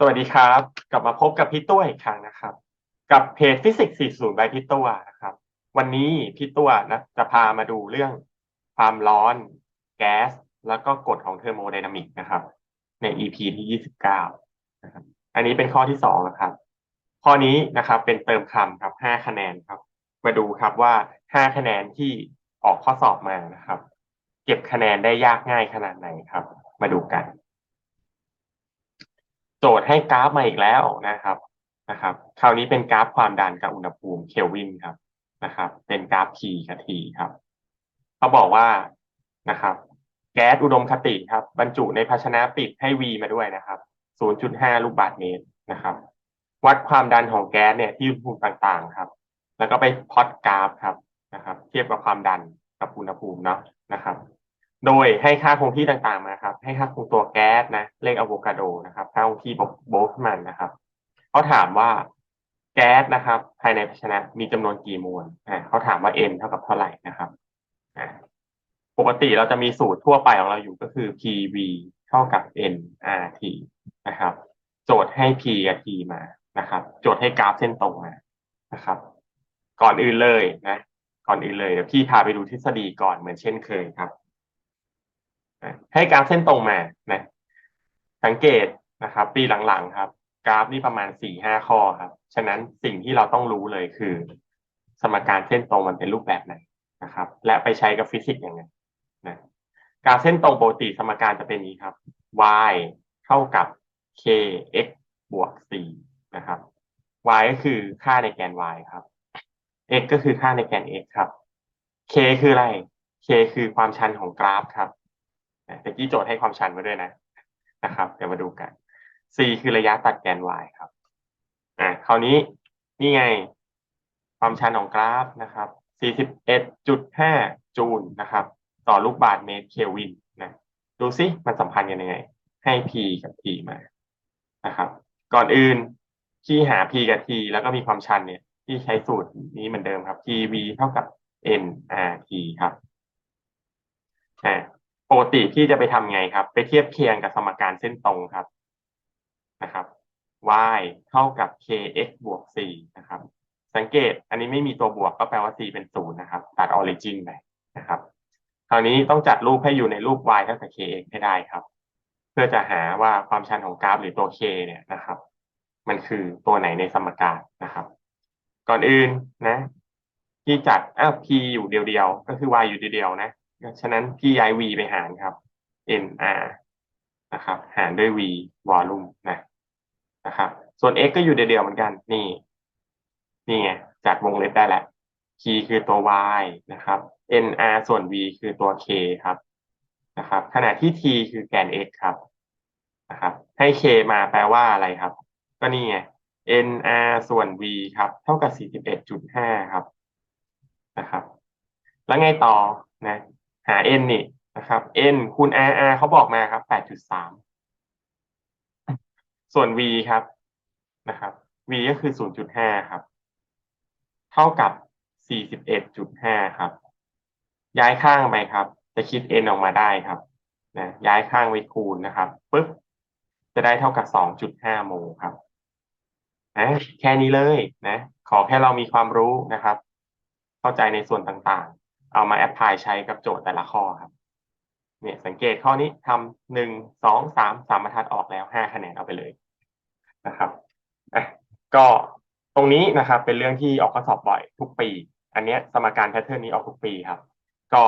สวัสดีครับ กลับมาพบกับพี่ตัวอีกครั้งนะครับ กับเพจฟิสิกส์ 40 by พี่ตัวนะครับ วันนี้พี่ตัวนะจะพามาดูเรื่องความร้อน แก๊ส แล้วก็กฎของเทอร์โมไดนามิกนะครับ ใน EP ที่ 29นะครับอันนี้เป็นข้อที่สองนะครับ ข้อนี้นะครับเป็นเติมคำครับ 5 คะแนนครับ มาดูครับว่า 5 คะแนนที่ออกข้อสอบมานะครับ เก็บคะแนนได้ยากง่ายขนาดไหนครับ มาดูกัน โจทย์ให้กราฟมาอีกแล้วนะครับนะครับ คราวนี้เป็นกราฟความดันกับอุณหภูมิเคลวินครับนะครับ เป็นกราฟ T กับ T ครับเขาบอกว่านะครับ แก๊สอุดมคติครับ บรรจุในภาชนะปิดให้ V มาด้วยนะครับ 0.5 ลูกบาศก์เมตรนะครับ วัดความดันของแก๊สเนี่ยที่อุณหภูมิต่างๆครับ แล้วก็ไปพอตกราฟครับนะครับ เทียบกับความดันกับอุณหภูมิเนาะนะครับ โดยให้ค่าคงที่ต่างๆมาครับ ให้ค่าคงตัวแก๊สนะ เลขอะโวคาโดนะครับค่าคงที่โบลต์มันนะครับเขาถามว่าแก๊สนะครับ ภายในภาชนะมีจำนวนกี่มวลอ่าเขาถามว่า n เท่ากับเท่าไหร่นะครับอ่าปกติเราจะมีสูตรทั่วไปของเราอยู่ก็คือ PV เท่ากับ nRT นะครับ โจทย์ให้ P กับ T มานะครับ โจทย์ให้กราฟเส้นตรงมานะครับ ก่อนอื่นเลยนะ ก่อนอื่นเลยเดี๋ยวพี่พาไปดูทฤษฎีก่อนเหมือนเช่นเคยครับ ให้กราฟเส้นตรงมานะสังเกตนะครับ ปีหลังๆครับ กราฟนี่ประมาณสี่ห้าข้อครับ ฉะนั้นสิ่งที่เราต้องรู้เลยคือ สมการเส้นตรงมันเป็นรูปแบบไหนนะครับ และไปใช้กับฟิสิกส์ยังไงนะกราฟเส้นตรงปกติสมการจะเป็นนี้ครับ y เท่ากับ kx บวก c นะครับ y ก็คือค่าในแกน y ครับ x ก็คือค่าในแกน x ครับ k คืออะไร k คือความชันของกราฟครับ แต่กี้โจทย์ให้ความชันมาด้วยนะนะครับ เดี๋ยวมาดูกัน c คือระยะตัดแกน y ครับอ่าคราวนี้นี่ไง ความชันของกราฟนะครับ 41.5 จูลนะครับ ต่อลูกบาศก์เมตรเคลวินนะดูซิมันสัมพันธ์กันยังไง ให้ p กับ t มานะครับ ก่อนอื่นที่หา p กับ t แล้วก็มีความชันเนี่ย ที่ใช้สูตรนี้เหมือนเดิมครับ tv เท่ากับ nrt ครับอ่า ปกติที่จะไปทำไงครับ ไปเทียบเคียงกับสมการเส้นตรงครับนะครับ y เท่ากับ kx บวก c นะครับ สังเกตอันนี้ไม่มีตัวบวกก็แปลว่า c เป็นศูนย์นะครับ ตัด origin ไปนะครับ คราวนี้ต้องจัดรูปให้อยู่ในรูป y เท่ากับ kx ให้ได้ครับ เพื่อจะหาว่าความชันของกราฟหรือตัว k เนี่ยนะครับ มันคือตัวไหนในสมการนะครับ ก่อนอื่นนะ ที่จัดอ้าว p อยู่เดียวๆ ก็คือ y อยู่เดียวๆนะ ฉะนั้นพี่ย้าย v ไปหารครับ nr นะครับ หารด้วย v volume นะนะครับ ส่วน x ก็อยู่เดียวๆเหมือนกัน นี่ นี่ไงจัดวงเล็บได้แล้ว p คือตัว y นะครับ nr ส่วน v คือตัว k ครับนะครับ ขณะที่ t คือแกน x ครับนะครับ ให้ k มาแปลว่าอะไรครับ ก็นี่ไง nr ส่วน v ครับ เท่ากับ 41.5 ครับนะครับ แล้วไงต่อนะ หา n นี่นะครับ n คูณ r r เขาบอกมาครับ 8.3 ส่วน v ครับนะครับ v ก็คือ 0.5 ครับ เท่ากับ 41.5 ครับ ย้ายข้างไปครับ จะคิด n ออกมาได้ครับนะย้ายข้างไปคูณนะครับปึ๊บจะได้เท่ากับ 2.5 โมลครับนะแค่นี้เลยนะ ขอแค่เรามีความรู้นะครับ เข้าใจในส่วนต่าง เอามาแอพพลายใช้กับโจทย์แต่ละข้อครับ เนี่ยสังเกตข้อนี้ทำหนึ่งสองสามสามบรรทัดออกแล้วห้าคะแนนเอาไปเลยนะครับอะก็ตรงนี้นะครับ เป็นเรื่องที่ออกข้อสอบบ่อยทุกปี อันนี้สมการแพทเทิร์นนี้ออกทุกปีครับ ก็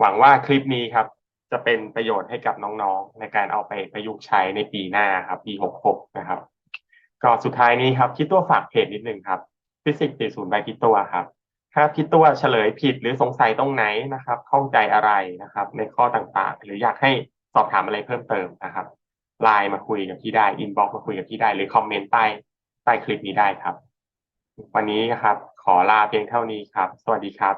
หวังว่าคลิปนี้ครับ จะเป็นประโยชน์ให้กับน้องๆ ในการเอาไปประยุกต์ใช้ในปีหน้าครับ ปีหกหกนะครับ ก็สุดท้ายนี้ครับคิดตัวฝากเพจนิดนึงครับฟิสิกส์ตีศูนย์ใบคิดตัวครับ ถ้าพี่ตัวเฉลยผิดหรือสงสัยตรงไหนนะครับข้องใจอะไรนะครับ ในข้อต่างๆ หรืออยากให้สอบถามอะไรเพิ่มเติมนะครับไลน์มาคุยกับพี่ได้อินบ็อกซ์มาคุยกับพี่ได้ หรือคอมเมนต์ใต้ใต้คลิปนี้ได้ครับ วันนี้นะครับ ขอลาเพียงเท่านี้ครับ สวัสดีครับ